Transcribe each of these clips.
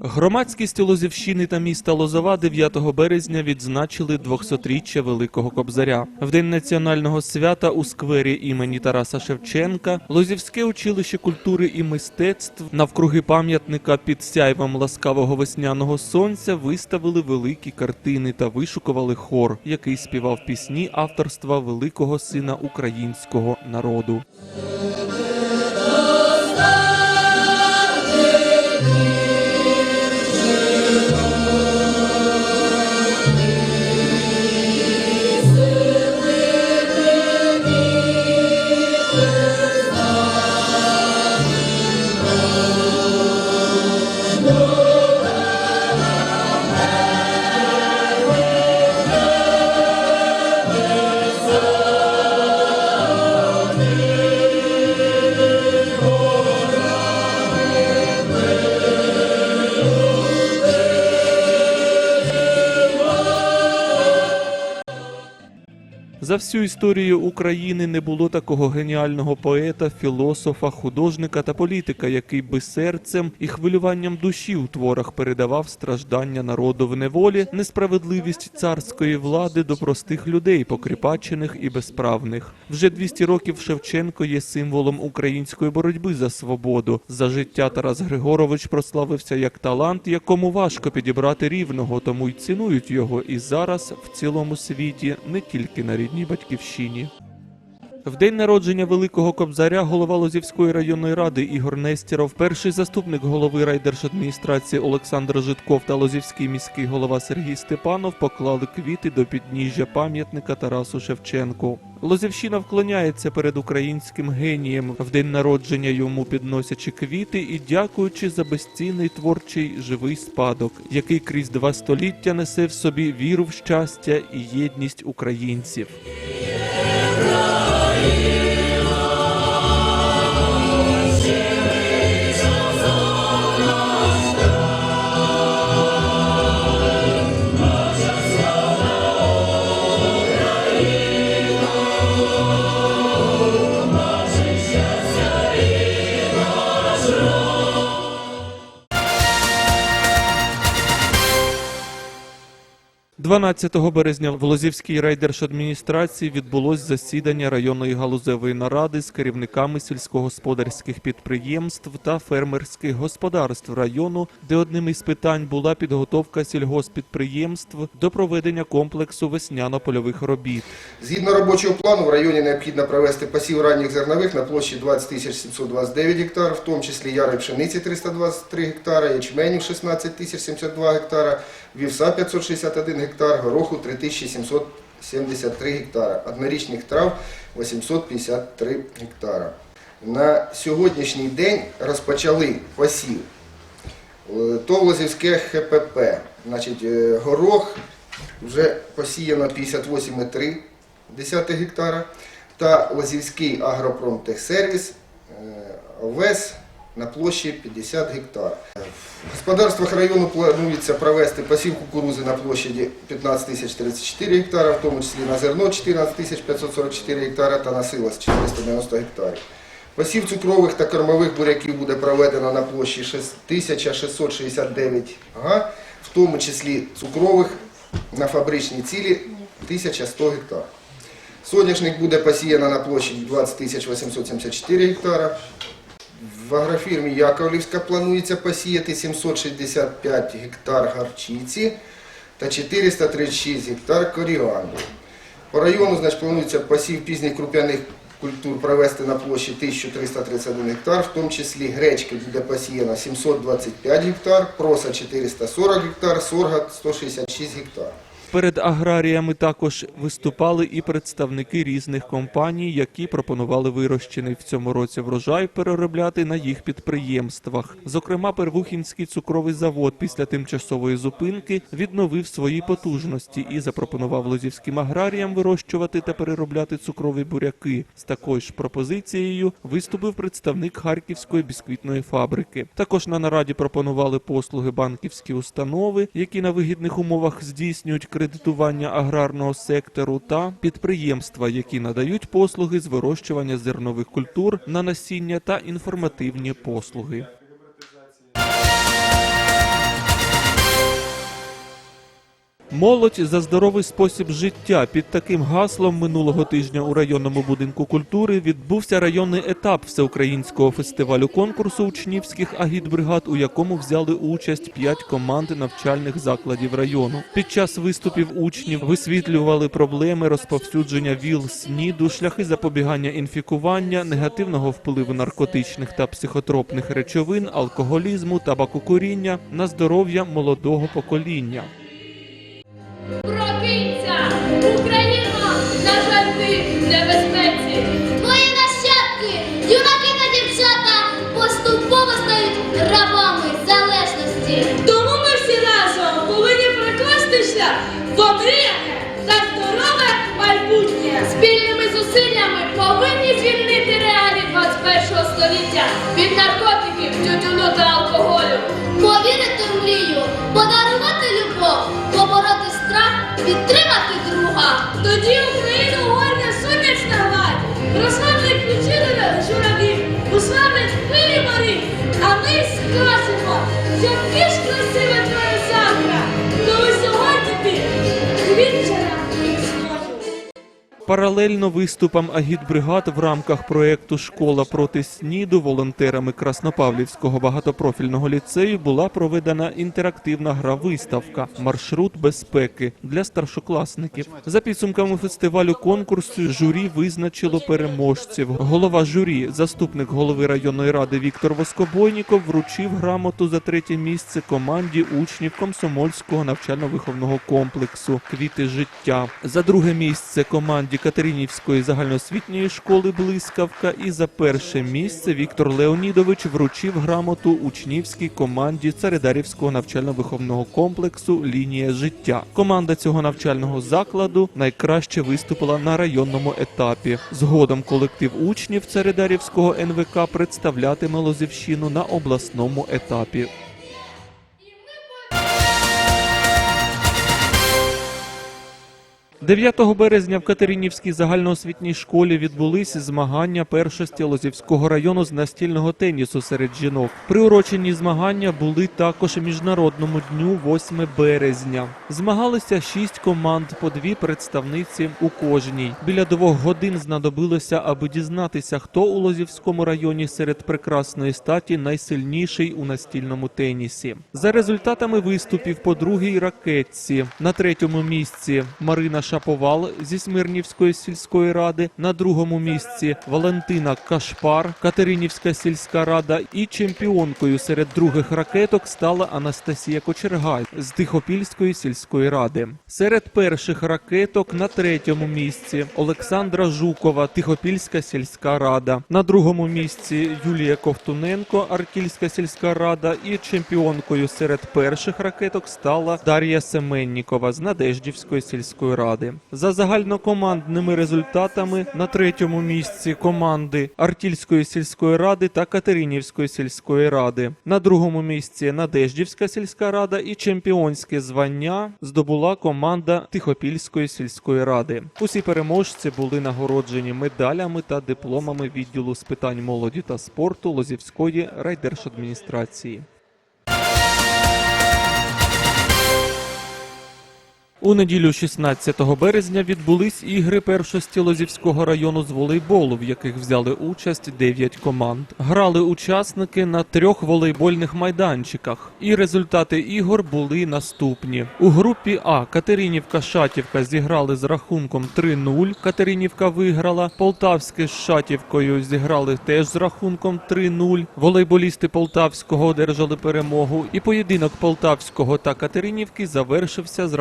Громадськість Лозівщини та міста Лозова 9 березня відзначили 200-річчя Великого Кобзаря. В день національного свята у сквері імені Тараса Шевченка Лозівське училище культури і мистецтв навкруги пам'ятника під сяйвом ласкавого весняного сонця виставили великі картини та вишукували хор, який співав пісні авторства великого сина українського народу. За всю історію України не було такого геніального поета, філософа, художника та політика, який би серцем і хвилюванням душі у творах передавав страждання народу в неволі, несправедливість царської влади до простих людей, покріпачених і безправних. Вже 200 років Шевченко є символом української боротьби за свободу. За життя Тарас Григорович прославився як талант, якому важко підібрати рівного, тому й цінують його і зараз в цілому світі, не тільки на рідній батьківщині. В день народження Великого Кобзаря голова Лозівської районної ради Ігор Нестєров, перший заступник голови райдержадміністрації Олександр Житков та Лозівський міський голова Сергій Степанов поклали квіти до підніжжя пам'ятника Тарасу Шевченку. Лозівщина вклоняється перед українським генієм в день народження йому підносячи квіти і дякуючи за безцінний творчий живий спадок, який крізь два століття несе в собі віру в щастя і єдність українців. – 12 березня в Лозівській райдержадміністрації відбулось засідання районної галузевої наради з керівниками сільськогосподарських підприємств та фермерських господарств району, де одним із питань була підготовка сільгоспідприємств до проведення комплексу весняно-польових робіт. Згідно робочого плану, в районі необхідно провести посів ранніх зернових на площі 20 729 гектар, в тому числі ярої пшениці 323 гектара, ячменів 16 072 гектара, вівса 561 гектар, гороху 3773 гектара, однорічних трав 853 гектара. На сьогоднішній день розпочали посів Е, Товлозівське ХПП. Значить, е, горох вже посіяно 58,3 гектара та Лозівський агропромтехсервіс е, ОВЕС на площі 50 гектар. В господарствах району планується провести посів кукурузи на площаді 15 тисяч 34 гектара, в тому числі на зерно 14 тисяч 544 гектара та на силос 490 гектарів. Посів цукрових та кормових буряків буде проведено на площі 6669 га, в тому числі цукрових на фабричній цілі 1100 гектар. Соняшник буде посіяно на площі 20 874 гектара. В агрофірмі Яковлівська планується посіяти 765 гектар гарчиці та 436 гектар коріандру. По району значить, планується посів пізніх круп'яних культур провести на площі 1331 гектар, в тому числі гречки буде посіяно 725 гектар, проса 440 гектар, сорга 166 гектар. Перед аграріями також виступали і представники різних компаній, які пропонували вирощений в цьому році врожай переробляти на їх підприємствах. Зокрема, Первухінський цукровий завод після тимчасової зупинки відновив свої потужності і запропонував лозівським аграріям вирощувати та переробляти цукрові буряки. З такою ж пропозицією виступив представник Харківської бісквітної фабрики. Також на нараді пропонували послуги банківські установи, які на вигідних умовах здійснюють кредитування аграрного сектору та підприємства, які надають послуги з вирощування зернових культур на насіння та інформативні послуги. Молодь за здоровий спосіб життя. Під таким гаслом минулого тижня у районному будинку культури відбувся районний етап всеукраїнського фестивалю конкурсу учнівських агітбригад, у якому взяли участь п'ять команд навчальних закладів району. Під час виступів учнів висвітлювали проблеми розповсюдження ВІЛ, СНІДу, шляхи запобігання інфікування, негативного впливу наркотичних та психотропних речовин, алкоголізму, табакокуріння на здоров'я молодого покоління. Століття від наркотиків, тютюну та алкоголю. Повірити в мрію, подарувати любов, побороти страх, підтримати друга. Тоді Україну горне сонячна гладь, розслабить ключі журавів, уславить хвилі морі, а ми скажемо, що більш Паралельно виступам агітбригад в рамках проекту Школа проти СНІДу волонтерами Краснопавлівського багатопрофільного ліцею була проведена інтерактивна гра-виставка Маршрут безпеки для старшокласників. За підсумками фестивалю конкурсу журі визначило переможців. Голова журі, заступник голови районної ради Віктор Воскобойніков, вручив грамоту за третє місце команді учнів комсомольського навчально-виховного комплексу Квіти життя. За друге місце команді Катеринівської загальноосвітньої школи Блискавка. І за перше місце Віктор Леонідович вручив грамоту учнівській команді Царидарівського навчально-виховного комплексу Лінія життя. Команда цього навчального закладу найкраще виступила на районному етапі. Згодом колектив учнів Царидарівського НВК представлятиме Лозівщину на обласному етапі. – 9 березня в Катеринівській загальноосвітній школі відбулись змагання першості Лозівського району з настільного тенісу серед жінок. Приурочені змагання були також міжнародному дню 8 березня. Змагалися шість команд по дві представниці у кожній. Біля двох годин знадобилося, аби дізнатися, хто у Лозівському районі серед прекрасної статі найсильніший у настільному тенісі. За результатами виступів по другій ракетці на третьому місці Марина Шаповал зі Смирнівської сільської ради, на другому місці Валентина Кашпар, Катеринівська сільська рада і чемпіонкою серед других ракеток стала Анастасія Кочергай з Тихопільської сільської ради. Серед перших ракеток на третьому місці Олександра Жукова, Тихопільська сільська рада. На другому місці Юлія Ковтуненко, Аркільська сільська рада. І чемпіонкою серед перших ракеток стала Дар'я Семеннікова з Надеждівської сільської ради. За загальнокомандними результатами на третьому місці команди Артільської сільської ради та Катеринівської сільської ради. На другому місці Надеждівська сільська рада і чемпіонське звання здобула команда Тихопільської сільської ради. Усі переможці були нагороджені медалями та дипломами відділу з питань молоді та спорту Лозівської райдержадміністрації. У неділю 16 березня відбулись ігри першості Лозівського району з волейболу, в яких взяли участь 9 команд. Грали учасники на трьох волейбольних майданчиках, і результати ігор були наступні. У групі А Катеринівка Шатівка зіграли з рахунком 3-0. Катеринівка виграла. Полтавське з Шатівкою зіграли теж з рахунком 3-0. Волейболісти Полтавського одержали перемогу. І поєдинок Полтавського та Катеринівки завершився з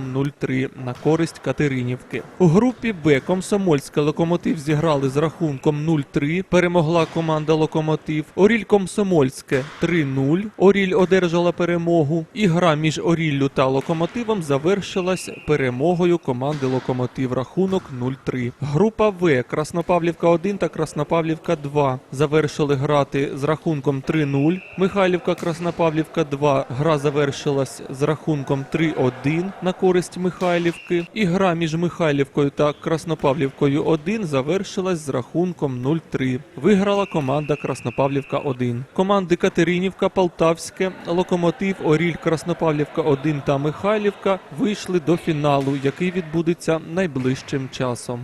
рахунком 0-3 на користь Катеринівки. У групі Б Комсомольська локомотив зіграли з рахунком 0-3. Перемогла команда Локомотив. Оріль Комсомольське 3-0. Оріль одержала перемогу. І гра між Оріллю та Локомотивом завершилась перемогою команди Локомотив. Рахунок 0-3. Група В Краснопавлівка 1 та Краснопавлівка 2 завершили грати з рахунком 3-0. Михайлівка Краснопавлівка 2 гра завершилась з рахунком 3-1 на користь користь Михайлівки. І гра між Михайлівкою та Краснопавлівкою 1 завершилась з рахунком 0-3. Виграла команда Краснопавлівка 1. Команди Катеринівка, Полтавське, Локомотив, Оріль, Краснопавлівка 1 та Михайлівка вийшли до фіналу, який відбудеться найближчим часом.